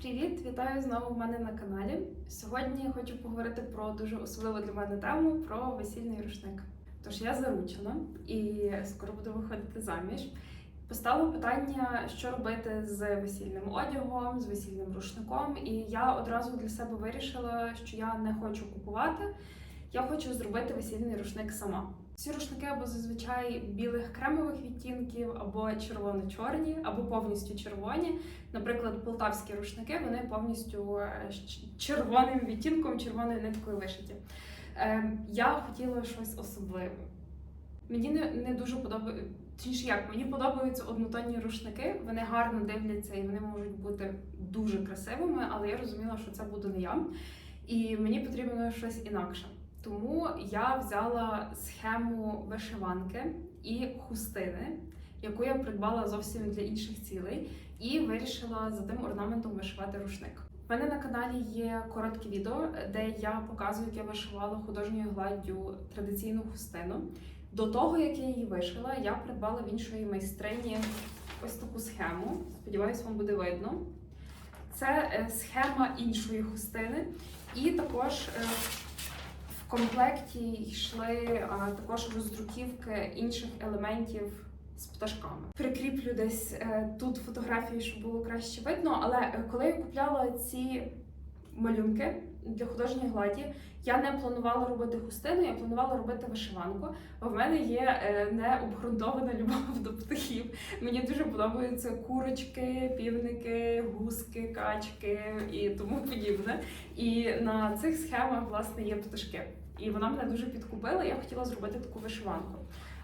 Привіт, вітаю знову в мене на каналі. Сьогодні я хочу поговорити про дуже особливу для мене тему про весільний рушник. Тож я заручена і скоро буду виходити заміж. Постало питання, що робити з весільним одягом, з весільним рушником, і я одразу для себе вирішила, що я не хочу купувати. Я хочу зробити весільний рушник сама. Ці рушники або зазвичай білих кремових відтінків, або червоно-чорні, або повністю червоні. Наприклад, полтавські рушники вони повністю е, червоним відтінком, червоною ниткою вишиті. Е, я хотіла щось особливе. Мені не, дуже подобається. Як мені подобаються однотонні рушники, вони гарно дивляться і вони можуть бути дуже красивими, але я розуміла, що це буду не я. І мені потрібно щось інакше. Тому я взяла схему вишиванки і хустини, яку я придбала зовсім для інших цілей, і вирішила за тим орнаментом вишивати рушник. У мене на каналі є коротке відео, де я показую, як я вишивала художньою гладдю традиційну хустину. До того, як я її вишила, я придбала в іншої майстрині ось таку схему. Сподіваюсь, вам буде видно. Це е, схема іншої хустини, і також е, комплекті йшли також роздруківки інших елементів з пташками. Прикріплю десь е, тут фотографії, щоб було краще видно. Але е, коли я купляла ці малюнки для художньої гладі, я не планувала робити хустину, я планувала робити вишиванку. Бо в мене є е, необґрунтована любов до птахів. Мені дуже подобаються курочки, півники, гуски, качки і тому подібне. І на цих схемах власне є пташки. І вона мене дуже підкупила. Я хотіла зробити таку вишиванку.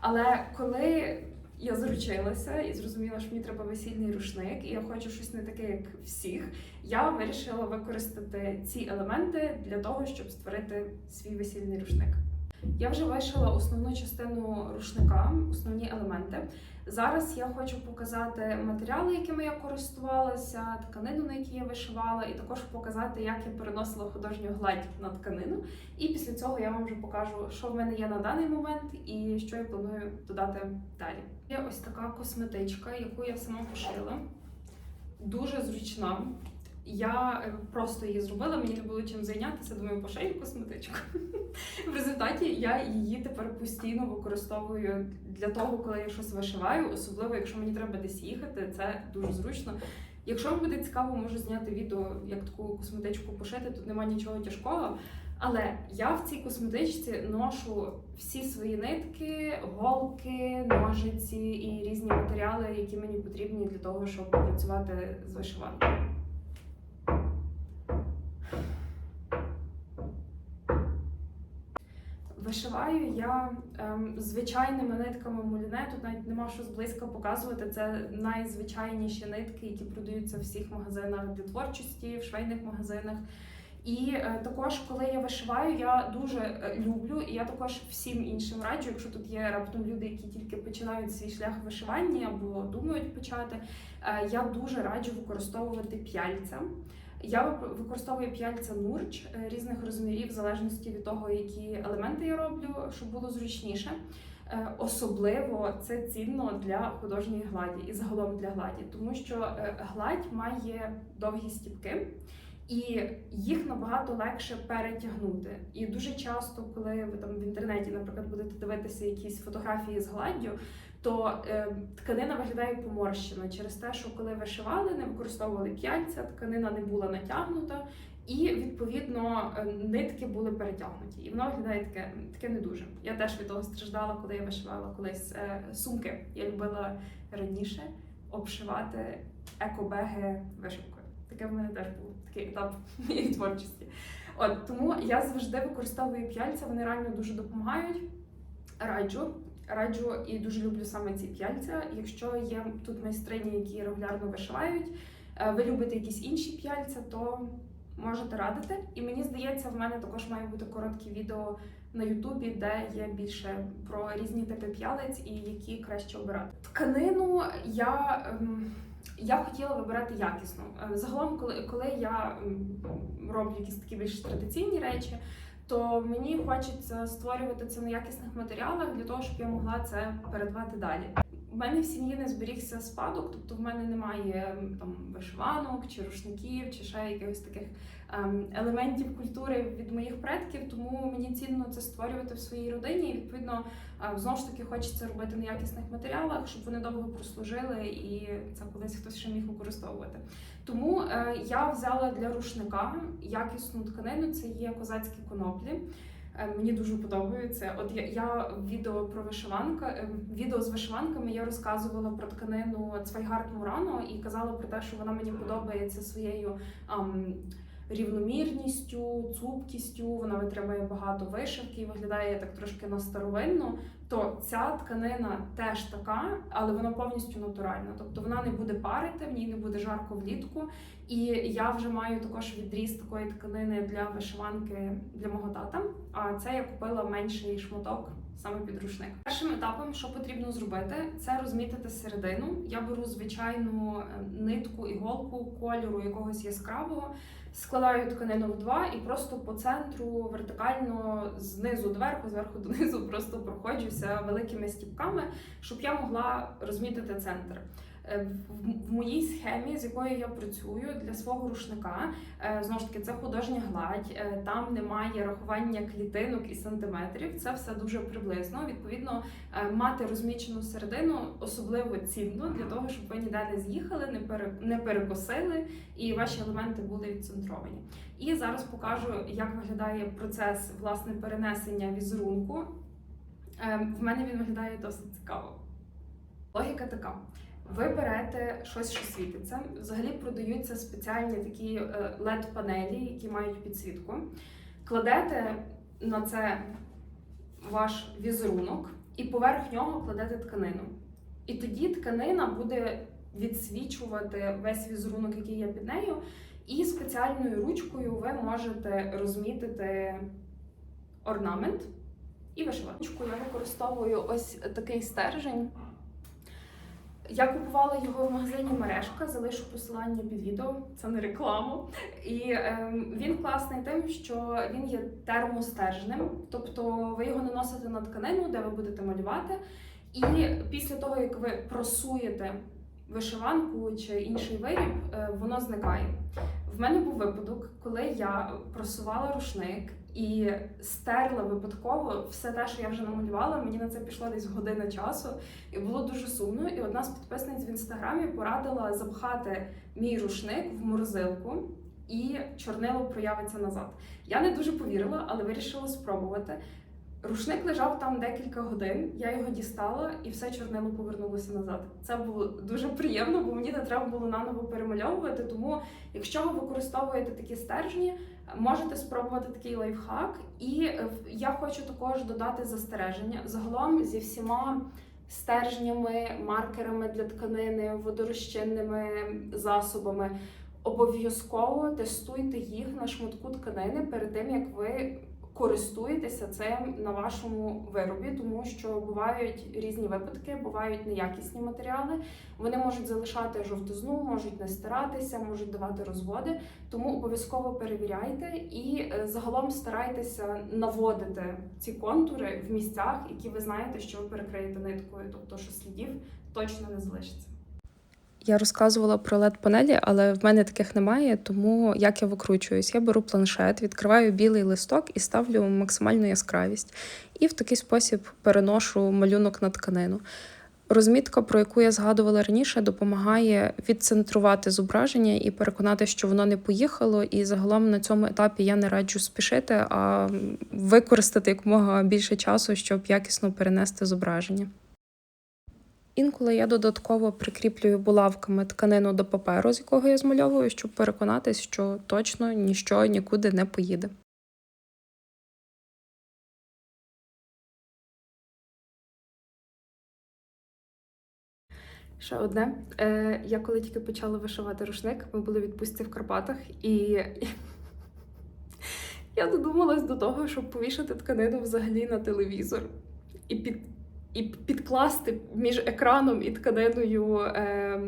Але коли я заручилася і зрозуміла, що мені треба весільний рушник, і я хочу щось не таке, як всіх, я вирішила використати ці елементи для того, щоб створити свій весільний рушник. Я вже вишила основну частину рушника, основні елементи. Зараз я хочу показати матеріали, якими я користувалася, тканину, на якій я вишивала, і також показати, як я переносила художню гладь на тканину. І після цього я вам вже покажу, що в мене є на даний момент і що я планую додати далі. Є ось така косметичка, яку я сама пошила. Дуже зручна. Я е, просто її зробила, мені не було чим зайнятися, думаю, пошию косметичку. В результаті я її тепер постійно використовую для того, коли я щось вишиваю, особливо якщо мені треба десь їхати, це дуже зручно. Якщо вам буде цікаво, можу зняти відео, як таку косметичку пошити, тут немає нічого тяжкого. Але я в цій косметичці ношу всі свої нитки, голки, ножиці і різні матеріали, які мені потрібні для того, щоб працювати з вишиванкою. Вишиваю я ем, звичайними нитками муліне. Тут навіть нема що зблизька показувати. Це найзвичайніші нитки, які продаються в всіх магазинах для творчості, в швейних магазинах. І е, також, коли я вишиваю, я дуже е, люблю, і я також всім іншим раджу, якщо тут є раптом люди, які тільки починають свій шлях в вишиванні або думають почати. е, я дуже раджу використовувати п'яльця. Я використовую п'яльця нурч е, різних розмірів, в залежності від того, які елементи я роблю, щоб було зручніше. Е, Особливо це цінно для художньої гладі і загалом для гладі, тому що е, гладь має довгі стіпки. І їх набагато легше перетягнути. І дуже часто, коли ви там в інтернеті, наприклад, будете дивитися якісь фотографії з гладдю, то е, тканина виглядає поморщено через те, що коли вишивали, не використовували п'яльця, тканина не була натягнута, і відповідно е, нитки були перетягнуті. І воно виглядає таке, таке не дуже. Я теж від того страждала, коли я вишивала колись е, сумки. Я любила раніше обшивати екобеги вишивкою. Таке в мене теж був такий етап моєї творчості. От тому я завжди використовую п'яльця, вони реально дуже допомагають. Раджу, раджу і дуже люблю саме ці п'яльця. Якщо є тут майстрині, які регулярно вишивають, е, ви любите якісь інші п'яльця, то можете радити. І мені здається, в мене також має бути коротке відео на Ютубі, де є більше про різні типи п'ялиць і які краще обирати. Тканину я. ем, я хотіла вибирати якісно. Е, Загалом, коли, коли я роблю якісь такі більш традиційні речі, то мені хочеться створювати це на якісних матеріалах для того, щоб я могла це передавати далі. У мене в сім'ї не зберігся спадок, тобто в мене немає там вишиванок чи рушників, чи ще якихось таких елементів культури від моїх предків. Тому мені цінно це створювати в своїй родині. І відповідно е, знову ж таки хочеться робити на якісних матеріалах, щоб вони довго прослужили і це колись хтось ще міг використовувати. Тому е, я взяла для рушника якісну тканину. Це є козацькі коноплі. Е, Мені дуже подобається. От я, я відео про вишиванка, відео з вишиванками я розказувала про тканину Цвайгард Мурано і казала про те, що вона мені подобається своєю ам, рівномірністю, цупкістю. Вона витримує багато вишивки і виглядає так трошки на старовинну. То ця тканина теж така, але вона повністю натуральна. Тобто вона не буде парити, в ній не буде жарко влітку. І я вже маю також відріз такої тканини для вишиванки для мого тата. А це я купила менший шматок саме під рушник. Першим етапом, що потрібно зробити, це розмітити середину. Я беру звичайну е, нитку, іголку кольору якогось яскравого, складаю тканину в два і просто по центру вертикально знизу доверху, зверху донизу просто проходжуся великими стіпками, щоб я могла розмітити центр. Е, В моїй схемі, з якою я працюю для свого рушника, е, знову ж таки, це художня гладь, е, там немає рахування клітинок і сантиметрів. Це все дуже приблизно. Відповідно, мати розмічену середину особливо цінно для того, щоб ви ніде не з'їхали, не перекосили і ваші елементи були відцентровані. І зараз покажу, як виглядає процес власне перенесення візерунку. В мене він виглядає досить цікаво. Логіка така. Ви берете щось, що світиться. Взагалі продаються спеціальні такі led панелі які мають підсвітку. Кладете на це ваш візерунок і поверх нього кладете тканину. І тоді тканина буде відсвічувати весь візерунок, який є під нею, і спеціальною ручкою ви можете розмітити орнамент і вишивати. Я використовую ось такий стержень. Я купувала його в магазині мережка, залишу посилання під відео, це не реклама. І ем, він класний тим, що він є термостержним, тобто ви його наносите на тканину, де ви будете малювати. І після того, як ви просуєте вишиванку чи інший виріб, е, воно зникає. В мене був випадок, коли я просувала рушник і стерла випадково все те, що я вже намалювала. Мені на це пішло десь година часу, і було дуже сумно. І одна з підписниць в інстаграмі порадила запхати мій рушник в морозилку. І чорнило проявиться назад. Я не дуже повірила, але вирішила спробувати. Рушник лежав там декілька годин, я його дістала і все чорнило повернулося назад. Це було дуже приємно, бо мені не треба було наново перемальовувати. Тому, якщо ви використовуєте такі стержні, можете спробувати такий лайфхак. І е, я хочу також додати застереження. Загалом зі всіма стержнями, маркерами для тканини, водорозчинними засобами. Обов'язково тестуйте їх на шматку тканини перед тим, як ви користуєтеся цим на вашому виробі, тому що бувають різні випадки, бувають неякісні матеріали. Вони можуть залишати жовтизну, можуть не стиратися, можуть давати розводи. Тому обов'язково перевіряйте і е, загалом старайтеся наводити ці контури в місцях, які ви знаєте, що ви перекриєте ниткою, тобто що слідів точно не залишиться. Я розказувала про led панелі, але в мене таких немає, тому як я викручуюсь? Я беру планшет, відкриваю білий листок і ставлю максимальну яскравість. І в такий спосіб переношу малюнок на тканину. Розмітка, про яку я згадувала раніше, допомагає відцентрувати зображення і переконати, що воно не поїхало. І загалом на цьому етапі я не раджу спішити, а використати якомога більше часу, щоб якісно перенести зображення. Інколи я додатково прикріплюю булавками тканину до паперу, з якого я змальовую, щоб переконатись, що точно ніщо нікуди не поїде. Ще одне. Е, я коли тільки почала вишивати рушник, ми були в відпустці в Карпатах, і я додумалась до того, щоб повішати тканину взагалі на телевізор і під. І підкласти між екраном і тканиною е,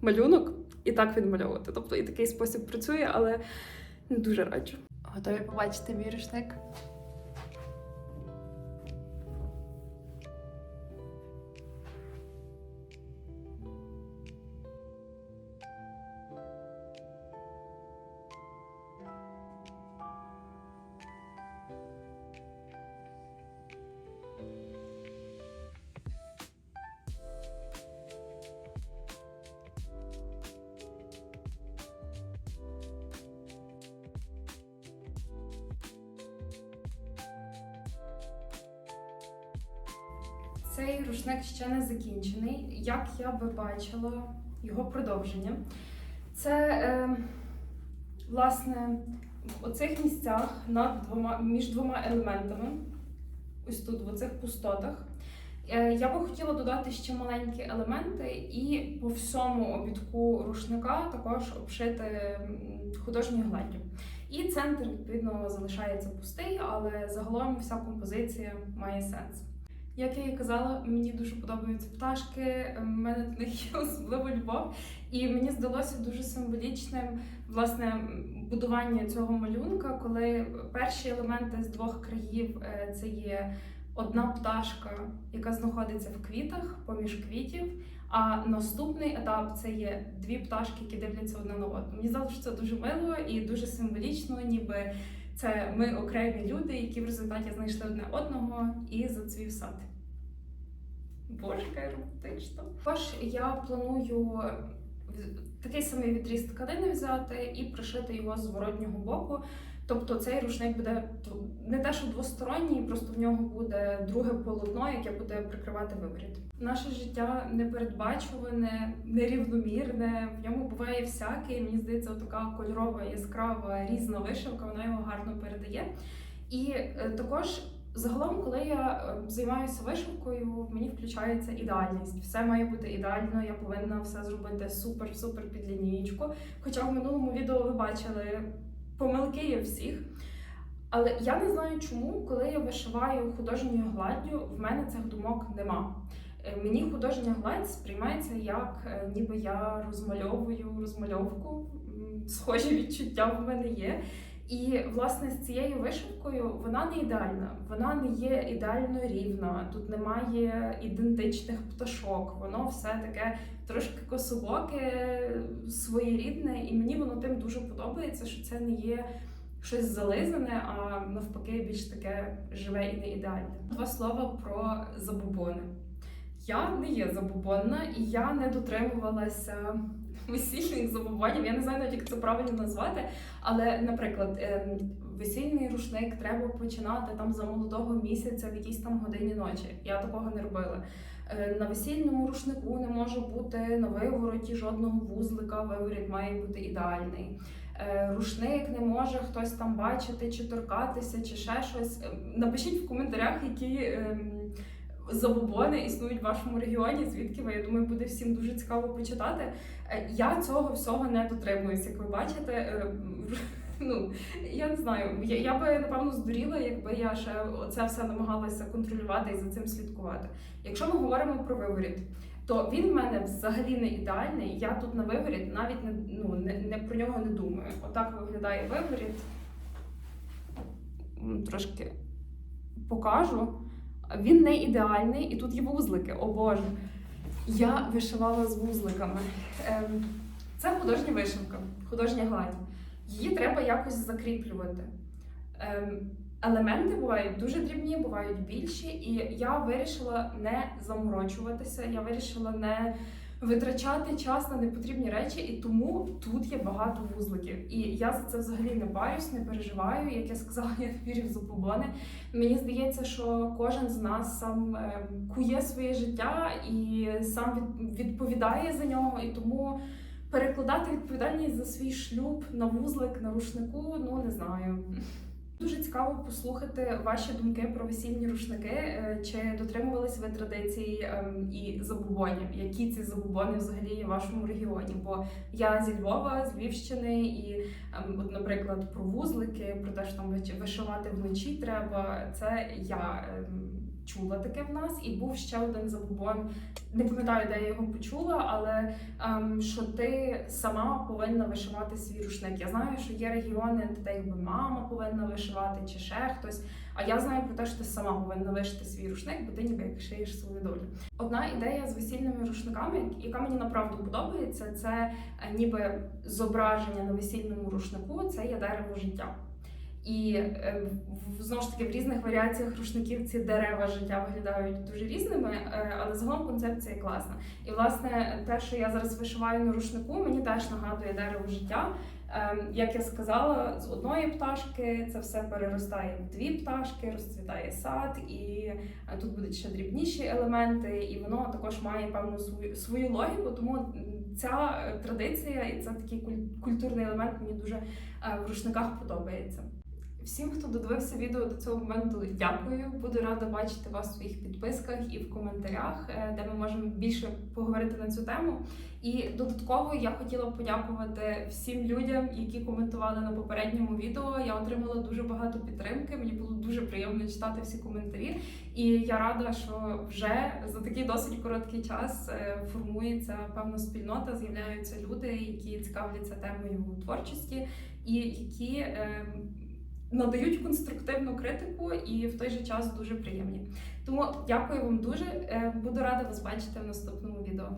малюнок, і так відмальовувати. Тобто і такий спосіб працює, але не дуже раджу. Готові побачити мій рушник? Цей рушник ще не закінчений. Як я би бачила його продовження, це е, власне в оцих місцях над двома між двома елементами, ось тут, в оцих пустотах. Е, Я би хотіла додати ще маленькі елементи і по всьому обідку рушника також обшити м, художньою гладдю. І центр, відповідно, залишається пустий, але загалом вся композиція має сенс. Як я і казала, мені дуже подобаються пташки. У мене до них є особлива любов, і мені здалося дуже символічним власне будування цього малюнка, коли перші елементи з двох країв е, це є одна пташка, яка знаходиться в квітах поміж квітів. А наступний етап це є дві пташки, які дивляться одна на одну. Мені здалося, що це дуже мило і дуже символічно, ніби це ми окремі люди, які в результаті знайшли одне одного і зацвів сад. Боже, яка романтично. Також я планую такий самий відріст тканини взяти і пришити його з зворотнього боку. Тобто цей рушник буде не те, що двосторонній, просто в нього буде друге полотно, яке буде прикривати виворіт. Наше життя непередбачуване, нерівномірне, в ньому буває всяке. І мені здається, така кольорова, яскрава, різна вишивка, вона його гарно передає. І е, також загалом, коли я е, займаюся вишивкою, мені включається ідеальність. Все має бути ідеально, я повинна все зробити супер-супер під лінієчку. Хоча в минулому відео ви бачили помилки є всіх. Але я не знаю чому, коли я вишиваю художньою гладдю, в мене цих думок нема. Е, Мені художня гладь сприймається як е, ніби я розмальовую розмальовку. Схожі відчуття в мене є. І власне з цією вишивкою вона не ідеальна, вона не є ідеально рівна. Тут немає ідентичних пташок. Воно все таке трошки кособоке, своєрідне, і мені воно тим дуже подобається, що це не є щось зализане, а навпаки, більш таке живе і не ідеальне. Два слова про забобони. Я не є забобонна, і я не дотримувалася весільних забобонів. Я не знаю навіть, як це правильно назвати. Але, наприклад, ем, весільний рушник треба починати там за молодого місяця в якійсь там годині ночі. Я такого не робила. Е, На весільному рушнику не може бути на вивороті жодного вузлика, виворіт має бути ідеальний. Е, Рушник не може хтось там бачити чи торкатися, чи ще щось. Е, Напишіть в коментарях, які ем, забобони існують в вашому регіоні, звідки ви. Я думаю, буде всім дуже цікаво почитати. Я цього всього не дотримуюсь, як ви бачите. Ну, я не знаю, я, я би напевно здуріла, якби я ще це все намагалася контролювати і за цим слідкувати. Якщо ми говоримо про виворіт, то він в мене взагалі не ідеальний. Я тут на виворіт навіть не, ну, не, не про нього не думаю. Отак виглядає виворіт. Трошки покажу. Він не ідеальний, і тут є вузлики. О Боже. Я вишивала з вузликами. Ем, Це художня вишивка, художня гладь. Її треба якось закріплювати. Ем, Елементи бувають дуже дрібні, бувають більші, і я вирішила не заморочуватися, я вирішила не витрачати час на непотрібні речі, і тому тут є багато вузликів. І я за це взагалі не баюсь, не переживаю. Як я сказала, я вірю в забобони. Мені здається, що кожен з нас сам е, кує своє життя і сам відповідає за нього, і тому. Перекладати відповідальність за свій шлюб на вузлик, на рушнику, ну не знаю. Дуже цікаво послухати ваші думки про весільні рушники. Е, Чи дотримувались ви традицій ем, і забубонів? Які ці забубони взагалі є в вашому регіоні? Бо я зі Львова, з Львівщини, і, ем, от, наприклад, про вузлики, про те, що там вишивати вночі треба. Це я ем, чула таке в нас, і був ще один забубон. Не пам'ятаю, де я його почула, але ем, що ти сама повинна вишивати свій рушник. Я знаю, що є регіони, де якби мама повинна вишивати чи ще хтось. А я знаю про те, що ти сама повинна вишити свій рушник, бо ти ніби як шиєш свою долю. Одна ідея з весільними рушниками, яка мені направду подобається, це е, ніби зображення на весільному рушнику це є дерево життя. І е, знову ж таки в різних варіаціях рушників ці дерева життя виглядають дуже різними, е, але загалом концепція класна. І власне те, що я зараз вишиваю на рушнику, мені теж нагадує дерево життя. Ем, Як я сказала, з одної пташки це все переростає в дві пташки, розцвітає сад, і е, тут будуть ще дрібніші елементи, і воно також має певну свою свою логіку. Тому ця традиція і це такий куль- культурний елемент мені дуже в рушниках подобається. Всім, хто додивився відео до цього моменту, дякую. Буду рада бачити вас в своїх підписках і в коментарях, е, де ми можемо більше поговорити на цю тему. І додатково я хотіла подякувати всім людям, які коментували на попередньому відео. Я отримала дуже багато підтримки. Мені було дуже приємно читати всі коментарі. І я рада, що вже за такий досить короткий час е, формується певна спільнота, з'являються люди, які цікавляться темою творчості і які е, надають конструктивну критику і в той же час дуже приємні. Тому дякую вам дуже. Е, Буду рада вас бачити в наступному відео.